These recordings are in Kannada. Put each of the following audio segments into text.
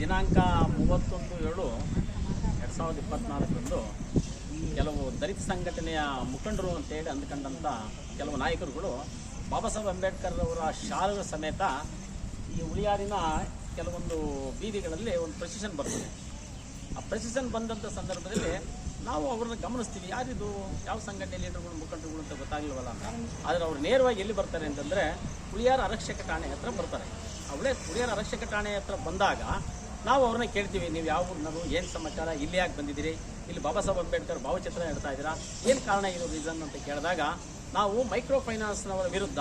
ದಿನಾಂಕ ಮೂವತ್ತೊಂದು ಏಳು, ಎರಡು ಸಾವಿರದ ಇಪ್ಪತ್ತ್ನಾಲ್ಕರಂದು ಕೆಲವು ದಲಿತ ಸಂಘಟನೆಯ ಮುಖಂಡರು ಅಂತೇಳಿ ಅಂದ್ಕೊಂಡಂಥ ಕೆಲವು ನಾಯಕರುಗಳು ಬಾಬಾ ಸಾಹೇಬ್ ಅಂಬೇಡ್ಕರ್ ಅವರ ಶಾಲೆಗಳ ಸಮೇತ ಈ ಉಳಿಯಾರಿನ ಕೆಲವೊಂದು ಬೀದಿಗಳಲ್ಲಿ ಒಂದು ಪ್ರೊಸೆಷನ್ ಬರ್ತದೆ. ಆ ಪ್ರೊಸೆಷನ್ ಬಂದಂಥ ಸಂದರ್ಭದಲ್ಲಿ ನಾವು ಅವ್ರನ್ನ ಗಮನಿಸ್ತೀವಿ. ಯಾರಿದು? ಯಾವ ಸಂಘಟನೆ ಲೀಡರ್ಗಳು, ಮುಖಂಡರುಗಳು ಅಂತ ಗೊತ್ತಾಗಲಿಲ್ವಲ್ಲ ಅಂತ. ಆದರೆ ಅವ್ರು ನೇರವಾಗಿ ಎಲ್ಲಿ ಬರ್ತಾರೆ ಅಂತಂದರೆ ಉಳಿಯಾರ ಆರಕ್ಷಕ ಠಾಣೆ ಹತ್ರ ಬರ್ತಾರೆ. ಅವಳೇ ಉಳಿಯಾರ ಆರಕ್ಷಕ ಠಾಣೆ ಹತ್ರ ಬಂದಾಗ ನಾವು ಅವ್ರನ್ನ ಕೇಳ್ತೀವಿ, ನೀವು ಯಾವ ನಾವು ಏನು ಸಮಾಚಾರ, ಇಲ್ಲಿ ಯಾಕೆ ಬಂದಿದ್ದೀರಿ? ಇಲ್ಲಿ ಬಾಬಾ ಸಾಹೇಬ್ ಅಂಬೇಡ್ಕರ್ ಭಾವಚಿತ್ರ ಇಡ್ತಾ ಇದ್ದೀರಾ? ಏನು ಕಾರಣ ಇದು ರೀಸನ್ ಅಂತ ಕೇಳಿದಾಗ, ನಾವು ಮೈಕ್ರೋ ಫೈನಾನ್ಸ್ನವರ ವಿರುದ್ಧ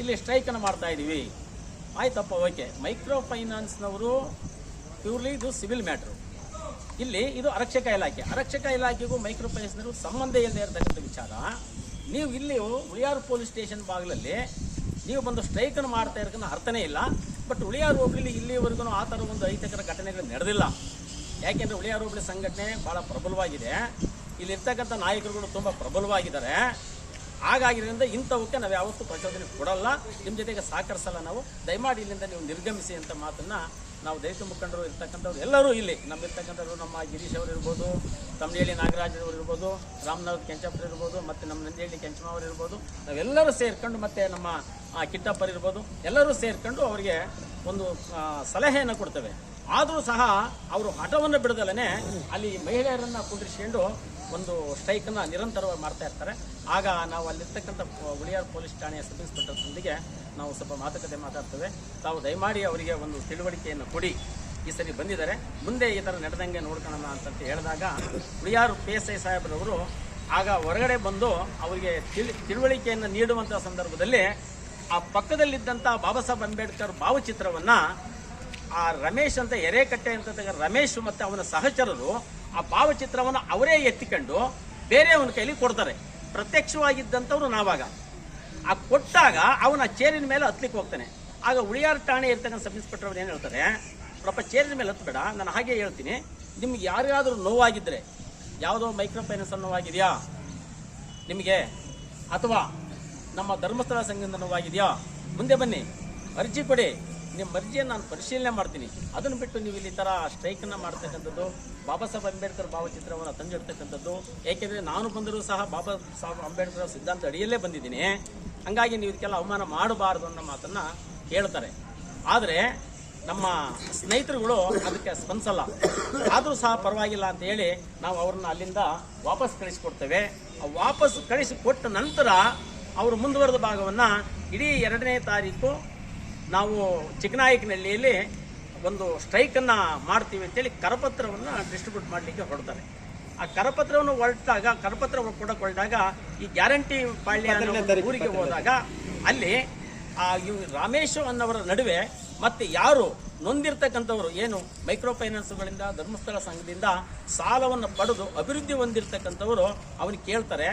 ಇಲ್ಲಿ ಸ್ಟ್ರೈಕನ್ನು ಮಾಡ್ತಾ ಇದ್ದೀವಿ. ಆಯ್ತಪ್ಪ, ಓಕೆ. ಮೈಕ್ರೋ ಫೈನಾನ್ಸ್ನವರು ಪ್ಯೂರ್ಲಿ ಇದು ಸಿವಿಲ್ ಮ್ಯಾಟ್ರು ಇಲ್ಲಿ ಇದು ಅರಕ್ಷಕ ಇಲಾಖೆ. ಅರಕ್ಷಕ ಇಲಾಖೆಗೂ ಮೈಕ್ರೋ ಫೈನಾನ್ಸ್ನವರು ಸಂಬಂಧ ಇಲ್ಲದೆ ಇರತಕ್ಕಂಥ ವಿಚಾರ. ನೀವು ಇಲ್ಲಿ ಉಳಿಯಾರು ಪೊಲೀಸ್ ಸ್ಟೇಷನ್ ಬಾಗಿಲಲ್ಲಿ ನೀವು ಬಂದು ಸ್ಟ್ರೈಕನ್ನು ಮಾಡ್ತಾ ಇರೋಕ್ಕಿಂತ ಅರ್ಥನೇ ಇಲ್ಲ. ಬಟ್ ಉಳಿಯಾರು ಹೋಬಳಿ ಇಲ್ಲಿವರೆಗೂ ಆ ಥರ ಒಂದು ಅಹಿತಕರ ಘಟನೆಗಳು ನಡೆದಿಲ್ಲ. ಯಾಕೆಂದರೆ ಉಳಿಯಾರು ಹೋಬಳಿ ಸಂಘಟನೆ ಭಾಳ ಪ್ರಬಲವಾಗಿದೆ. ಇಲ್ಲಿರ್ತಕ್ಕಂಥ ನಾಯಕರುಗಳು ತುಂಬ ಪ್ರಬಲವಾಗಿದ್ದಾರೆ. ಹಾಗಾಗಿರೋದ್ರಿಂದ ಇಂಥವಕ್ಕೆ ನಾವು ಯಾವತ್ತೂ ಪ್ರಚೋದನೆ ಕೊಡಲ್ಲ. ನಿಮ್ಮ ಜೊತೆಗೆ ಸಹಕರಿಸಲ್ಲ ನಾವು. ದಯಮಾಡಿ ಇಲ್ಲಿಂದ ನೀವು ನಿರ್ಗಮಿಸಿ ಅಂತ ಮಾತನ್ನು ನಾವು ದೈತ ಮುಖಂಡರು ಇರ್ತಕ್ಕಂಥವ್ರು ಎಲ್ಲರೂ ಇಲ್ಲಿ, ನಮ್ಮಿರ್ತಕ್ಕಂಥವ್ರು ನಮ್ಮ ಗಿರೀಶ್ ಅವರು ಇರ್ಬೋದು ತಮ್ಮನೇಳಿ ನಾಗರಾಜ್ ಅವರು ಇರ್ಬೋದು, ರಾಮನಾಥ್ ಕೆಂಚಪ್ಪರು ಇರ್ಬೋದು, ಮತ್ತು ನಮ್ಮ ನಂದಿಹಳ್ಳಿ ಕೆಂಚಮ್ಮ ಅವರು ಇರ್ಬೋದು, ನಾವೆಲ್ಲರೂ ಸೇರ್ಕೊಂಡು ಮತ್ತು ನಮ್ಮ ಕಿಟ್ಟಪ್ಪರು ಇರ್ಬೋದು, ಎಲ್ಲರೂ ಸೇರ್ಕೊಂಡು ಅವರಿಗೆ ಒಂದು ಸಲಹೆಯನ್ನು ಕೊಡ್ತೇವೆ. ಆದರೂ ಸಹ ಅವರು ಹಠವನ್ನು ಬಿಡದಲೇ ಅಲ್ಲಿ ಮಹಿಳೆಯರನ್ನು ಕುಂಡ್ರಿಸ್ಕೊಂಡು ಒಂದು ಸ್ಟ್ರೈಕನ್ನು ನಿರಂತರವಾಗಿ ಮಾಡ್ತಾ ಇರ್ತಾರೆ. ಆಗ ನಾವು ಅಲ್ಲಿರ್ತಕ್ಕಂಥ ಉಳಿಯಾರ್ ಪೊಲೀಸ್ ಠಾಣೆಯ ಸಬ್ ಇನ್ಸ್ಪೆಕ್ಟರ್ನೊಂದಿಗೆ ನಾವು ಸ್ವಲ್ಪ ಮಾತುಕತೆ ಮಾತಾಡ್ತೇವೆ. ತಾವು ದಯಮಾಡಿ ಅವರಿಗೆ ಒಂದು ತಿಳುವಳಿಕೆಯನ್ನು ಕೊಡಿ. ಈ ಸರಿ ಬಂದಿದ್ದಾರೆ. ಮುಂದೆ ಈ ಥರ ನಡೆದಂಗೆ ನೋಡ್ಕೊಳ್ಳೋಣ ಅಂತ ಹೇಳಿದಾಗ ಉಳಿಯಾರು ಪಿ ಎಸ್ ಐ ಸಾಹೇಬ್ರವರು ಆಗ ಹೊರಗಡೆ ಬಂದು ಅವರಿಗೆ ತಿಳಿ, ತಿಳುವಳಿಕೆಯನ್ನು ನೀಡುವಂಥ ಸಂದರ್ಭದಲ್ಲಿ ಆ ಪಕ್ಕದಲ್ಲಿದ್ದಂಥ ಬಾಬಾ ಸಾಹೇಬ್ ಅಂಬೇಡ್ಕರ್ ಭಾವಚಿತ್ರವನ್ನು ಆ ರಮೇಶ್ ಅಂತ ಎರೆಕಟ್ಟೆ ಅಂತ ರಮೇಶ್ ಮತ್ತು ಅವನ ಸಹಚರರು ಆ ಭಾವಚಿತ್ರವನ್ನು ಅವರೇ ಎತ್ತಿಕೊಂಡು ಬೇರೆಯವನ ಕೈಲಿ ಕೊಡ್ತಾರೆ. ಪ್ರತ್ಯಕ್ಷವಾಗಿದ್ದಂಥವ್ರು ನಾವಾಗ. ಆ ಕೊಟ್ಟಾಗ ಅವನ ಚೇರಿನ ಮೇಲೆ ಹತ್ಲಿಕ್ಕೆ ಹೋಗ್ತಾನೆ. ಆಗ ಉಳಿಯಾರ ಠಾಣೆ ಇರ್ತಕ್ಕಂಥ ಸಬ್ ಇನ್ಸ್ಪೆಕ್ಟರ್ ಅವ್ರು ಏನು ಹೇಳ್ತಾರೆ ಪ್ರಪ ಚೇರಿನ ಮೇಲೆ ಹತ್ಬೇಡ, ನಾನು ಹಾಗೆ ಹೇಳ್ತೀನಿ. ನಿಮ್ಗೆ ಯಾರಿಗಾದರೂ ನೋವಾಗಿದ್ದರೆ ಯಾವುದೋ ಮೈಕ್ರೋ ಫೈನಾನ್ಸ್ ನೋವಾಗಿದೆಯಾ? ನಿಮಗೆ ಅಥವಾ ನಮ್ಮ ಧರ್ಮಸ್ಥಳ ಸಂಘದಿಂದ ನೋವಾಗಿದೆಯಾ? ಮುಂದೆ ಬನ್ನಿ, ಅರ್ಜಿ ಕೊಡಿ. ನಿಮ್ಮ ಅರ್ಜಿಯನ್ನು ನಾನು ಪರಿಶೀಲನೆ ಮಾಡ್ತೀನಿ. ಅದನ್ನು ಬಿಟ್ಟು ನೀವು ಇಲ್ಲಿ ಥರ ಸ್ಟ್ರೈಕನ್ನು ಮಾಡ್ತಕ್ಕಂಥದ್ದು, ಬಾಬಾ ಸಾಹೇಬ್ ಅಂಬೇಡ್ಕರ್ ಭಾವಚಿತ್ರವನ್ನು ತಂದಿಡ್ತಕ್ಕಂಥದ್ದು, ಏಕೆಂದರೆ ನಾನು ಬಂದರೂ ಸಹ ಬಾಬಾ ಸಾಹೇಬ್ ಅಂಬೇಡ್ಕರ್ ಸಿದ್ಧಾಂತ ಅಡಿಯಲ್ಲೇ ಬಂದಿದ್ದೀನಿ. ಹಂಗಾಗಿ ನೀವು ಇದಕ್ಕೆಲ್ಲ ಅವಮಾನ ಮಾಡಬಾರ್ದು ಅನ್ನೋ ಮಾತನ್ನು ಹೇಳ್ತಾರೆ. ಆದರೆ ನಮ್ಮ ಸ್ನೇಹಿತರುಗಳು ಅದಕ್ಕೆ ಸ್ಪಂದಿಸಲ್ಲ. ಆದರೂ ಸಹ ಪರವಾಗಿಲ್ಲ ಅಂತ ಹೇಳಿ ನಾವು ಅವ್ರನ್ನ ಅಲ್ಲಿಂದ ವಾಪಸ್ ಕಳಿಸಿಕೊಡ್ತೇವೆ. ವಾಪಸ್ ಕಳಿಸಿಕೊಟ್ಟ ನಂತರ ಅವರು ಮುಂದುವರೆದ ಭಾಗವನ್ನು ಇಡೀ ಎರಡನೇ ತಾರೀಕು ನಾವು ಚಿಕ್ಕನಾಯಕನಹಳ್ಳಿಯಲ್ಲಿ ಒಂದು ಸ್ಟ್ರೈಕನ್ನು ಮಾಡ್ತೀವಿ ಅಂತೇಳಿ ಕರಪತ್ರವನ್ನು ಡಿಸ್ಟ್ರಿಬ್ಯೂಟ್ ಮಾಡಲಿಕ್ಕೆ ಹೊರಡ್ತಾರೆ. ಆ ಕರಪತ್ರವನ್ನು ಹೊರಟಾಗ ಕರಪತ್ರ ಕೊಡಕ್ಕೆ ಹೊರಟಾಗ ಈ ಗ್ಯಾರಂಟಿ ಪಾಳ್ಯ ಊರಿಗೆ ಹೋದಾಗ ಅಲ್ಲಿ ಆ ಇವ್ ರಾಮೇಶ್ ಅನ್ನೋವರ ನಡುವೆ ಮತ್ತೆ ಯಾರು ನೊಂದಿರ್ತಕ್ಕಂಥವರು ಏನು ಮೈಕ್ರೋ ಫೈನಾನ್ಸ್ಗಳಿಂದ ಧರ್ಮಸ್ಥಳ ಸಂಘದಿಂದ ಸಾಲವನ್ನು ಪಡೆದು ಅಭಿವೃದ್ಧಿ ಹೊಂದಿರತಕ್ಕಂಥವರು ಅವನಿಗೆ ಕೇಳ್ತಾರೆ.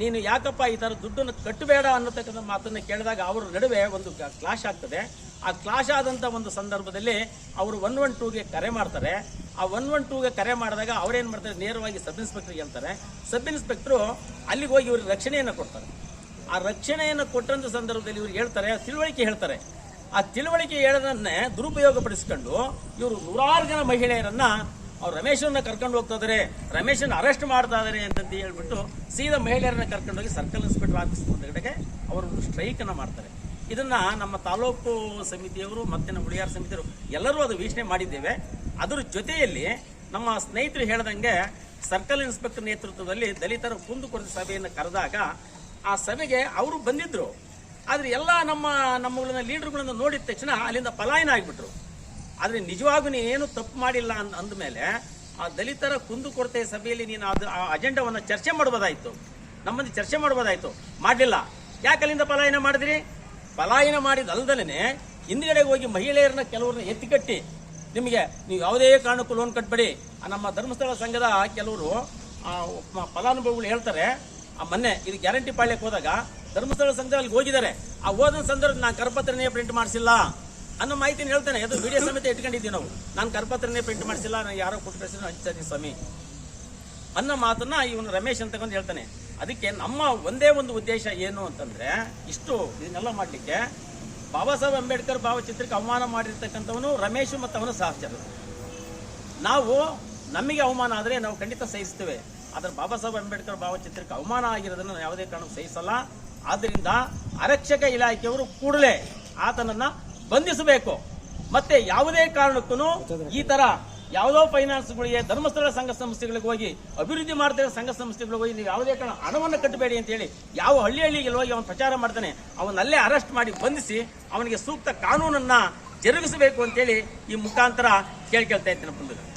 ನೀನು ಯಾಕಪ್ಪ ಈ ಥರ ದುಡ್ಡನ್ನು ಕಟ್ಟಬೇಡ ಅನ್ನತಕ್ಕಂಥ ಮಾತನ್ನು ಕೇಳಿದಾಗ ಅವರ ನಡುವೆ ಒಂದು ಕ್ಲಾಶ್ ಆಗ್ತದೆ. ಆ ಕ್ಲಾಶ್ ಆದಂಥ ಒಂದು ಸಂದರ್ಭದಲ್ಲಿ ಅವರು ಒನ್ ಒನ್ ಟೂಗೆ ಕರೆ ಮಾಡ್ತಾರೆ. ಆ ಒನ್ ಒನ್ ಟೂಗೆ ಕರೆ ಮಾಡಿದಾಗ ಅವ್ರೇನು ಮಾಡ್ತಾರೆ? ನೇರವಾಗಿ ಸಬ್ ಇನ್ಸ್ಪೆಕ್ಟ್ರಿಗೆ ಹೇಳ್ತಾರೆ ಸಬ್ ಇನ್ಸ್ಪೆಕ್ಟ್ರು ಅಲ್ಲಿಗೆ ಹೋಗಿ ಇವ್ರಿಗೆ ರಕ್ಷಣೆಯನ್ನು ಕೊಡ್ತಾರೆ. ಆ ರಕ್ಷಣೆಯನ್ನು ಕೊಟ್ಟಂಥ ಸಂದರ್ಭದಲ್ಲಿ ಇವ್ರು ಹೇಳ್ತಾರೆ, ತಿಳುವಳಿಕೆ ಹೇಳ್ತಾರೆ. ಆ ತಿಳುವಳಿಕೆ ಹೇಳೋದನ್ನೇ ದುರುಪಯೋಗಪಡಿಸ್ಕೊಂಡು ಇವರು ನೂರಾರು ಜನ ಮಹಿಳೆಯರನ್ನ ಅವ್ರು ರಮೇಶನ್ನ ಕರ್ಕೊಂಡು ಹೋಗ್ತಾ ಇದಾರೆ. ರಮೇಶನ್ನ ಅರೆಸ್ಟ್ ಮಾಡ್ತಾ ಇದಾರೆ ಅಂತಂತ ಹೇಳ್ಬಿಟ್ಟು ಸೀದಾ ಮಹಿಳೆಯರನ್ನ ಕರ್ಕೊಂಡು ಹೋಗಿ ಸರ್ಕಲ್ ಇನ್ಸ್ಪೆಕ್ಟರ್ ಆಫೀಸ್ ಮುಂದಗಡೆಗೆ ಅವರು ಸ್ಟ್ರೈಕನ್ನು ಮಾಡ್ತಾರೆ. ಇದನ್ನ ನಮ್ಮ ತಾಲೂಕು ಸಮಿತಿಯವರು ಮತ್ತೆ ನಮ್ಮ ಉಳಿಯಾರ ಸಮಿತಿಯವರು ಎಲ್ಲರೂ ಅದು ವೀಕ್ಷಣೆ ಮಾಡಿದ್ದೇವೆ. ಅದರ ಜೊತೆಯಲ್ಲಿ ನಮ್ಮ ಸ್ನೇಹಿತರು ಹೇಳ್ದಂಗೆ ಸರ್ಕಲ್ ಇನ್ಸ್ಪೆಕ್ಟರ್ ನೇತೃತ್ವದಲ್ಲಿ ದಲಿತರ ಕುಂದುಕೊರತೆ ಸಭೆಯನ್ನು ಕರೆದಾಗ ಆ ಸಭೆಗೆ ಅವರು ಬಂದಿದ್ರು. ಆದರೆ ಎಲ್ಲ ನಮ್ಮ ನಮ್ಮಗಳನ್ನ ಲೀಡರ್ಗಳನ್ನ ನೋಡಿದ ತಕ್ಷಣ ಅಲ್ಲಿಂದ ಪಲಾಯನ ಆಗಿಬಿಟ್ರು. ಆದರೆ ನಿಜವಾಗೂ ನೀನು ತಪ್ಪು ಮಾಡಿಲ್ಲ ಅಂದ ಅಂದಮೇಲೆ ಆ ದಲಿತರ ಕುಂದುಕೊರತೆ ಸಭೆಯಲ್ಲಿ ನೀನು ಅದು ಆ ಅಜೆಂಡವನ್ನು ಚರ್ಚೆ ಮಾಡ್ಬೋದಾಯಿತು. ನಮ್ಮಲ್ಲಿ ಚರ್ಚೆ ಮಾಡ್ಬೋದಾಯಿತು. ಮಾಡಲಿಲ್ಲ. ಯಾಕೆ ಅಲ್ಲಿಂದ ಪಲಾಯನ ಮಾಡಿದ್ರಿ? ಪಲಾಯನ ಮಾಡಿದಲ್ದಲೇ ಹಿಂದ್ಗಡೆಗೆ ಹೋಗಿ ಮಹಿಳೆಯರನ್ನ ಕೆಲವ್ರನ್ನ ಎತ್ತಿಕಟ್ಟಿ. ನಿಮಗೆ ನೀವು ಯಾವುದೇ ಕಾರಣಕ್ಕೂ ಲೋನ್ ಕಟ್ಟಬೇಡಿ ನಮ್ಮ ಧರ್ಮಸ್ಥಳ ಸಂಘದ ಕೆಲವರು ಫಲಾನುಭವಿಗಳು ಹೇಳ್ತಾರೆ, ಆ ಮೊನ್ನೆ ಇದು ಗ್ಯಾರಂಟಿ ಪಾಳ್ಯಕ್ಕೆ ಹೋದಾಗ ಧರ್ಮಸ್ಥಳ ಸಂಘದಲ್ಲಿ ಹೋಗಿದ್ದಾರೆ. ಆ ಹೋದ ಸಂದರ್ಭ ನಾನು ಕರಪತ್ರನೇ ಪ್ರಿಂಟ್ ಮಾಡಿಸಿಲ್ಲ. ಅನ್ನೋ ಮಾಹಿತಿನ ಹೇಳ್ತಾನೆ. ಅದು ವಿಡಿಯೋ ಸಮೇತ ಇಟ್ಕೊಂಡಿದ್ದೀವಿ ನಾವು. ನಾನು ಕರಪತ್ರನೇ ಪ್ರಿಂಟ್ ಮಾಡಿಸಿಲ್ಲ ನಾನು ಯಾರೋ ಕೊಟ್ಟು ಕಳಿಸಿದ್ರು ಸ್ವಾಮಿ. ಅನ್ನೋ ಮಾತನ್ನ ಇವನು ರಮೇಶ್ ಅಂತ ಬಂದು ಹೇಳ್ತಾನೆ. ಅದಕ್ಕೆ ನಮ್ಮ ಒಂದೇ ಒಂದು ಉದ್ದೇಶ ಏನು ಅಂತಂದ್ರೆ, ಇಷ್ಟು ಇದನ್ನೆಲ್ಲ ಮಾಡಲಿಕ್ಕೆ ಬಾಬಾ ಸಾಹೇಬ್ ಅಂಬೇಡ್ಕರ್ ಭಾವಚಿತ್ರಕ್ಕೆ ಅವಮಾನ ಮಾಡಿರ್ತಕ್ಕಂಥವನು ರಮೇಶ್ ಮತ್ತು ಅವನ ಸಹಚರರು. ನಾವು ನಮಗೆ ಅವಮಾನ ಆದರೆ ನಾವು ಖಂಡಿತ ಸಹಿಸ್ತೇವೆ. ಆದರೆ ಬಾಬಾ ಸಾಹೇಬ್ ಅಂಬೇಡ್ಕರ್ ಭಾವಚಿತ್ರಕ್ಕೆ ಅವಮಾನ ಆಗಿರೋದನ್ನು ನಾವು ಯಾವುದೇ ಕಾರಣಕ್ಕೂ ಸಹಿಸಲ್ಲ. ಆದ್ದರಿಂದ ಆರಕ್ಷಕ ಇಲಾಖೆಯವರು ಕೂಡಲೇ ಆತನನ್ನ ಬಂಧಿಸಬೇಕು. ಮತ್ತೆ ಯಾವುದೇ ಕಾರಣಕ್ಕೂ ಈ ತರ ಯಾವುದೋ ಫೈನಾನ್ಸ್ಗಳಿಗೆ ಧರ್ಮಸ್ಥಳ ಸಂಘ ಸಂಸ್ಥೆಗಳಿಗೆ ಹೋಗಿ ಅಭಿವೃದ್ಧಿ ಮಾಡ್ತಿರೋ ಸಂಘ ಸಂಸ್ಥೆಗಳಿಗೆ ಹೋಗಿ ನೀವು ಯಾವುದೇ ಕಾರಣ ಹಣವನ್ನು ಕಟ್ಟಬೇಡಿ ಅಂತ ಹೇಳಿ ಯಾವ ಹಳ್ಳಿ ಹಳ್ಳಿಗೆ ಹೋಗಿ ಅವನು ಪ್ರಚಾರ ಮಾಡ್ತಾನೆ ಅವನಲ್ಲೇ ಅರೆಸ್ಟ್ ಮಾಡಿ ಬಂಧಿಸಿ ಅವನಿಗೆ ಸೂಕ್ತ ಕಾನೂನನ್ನ ಜರುಗಿಸಬೇಕು ಅಂತೇಳಿ ಈ ಮುಖಾಂತರ ಕೇಳ್ಕೊಳ್ತಾ ಇದ್ದೇನೆ ಬಂಧುಗಳು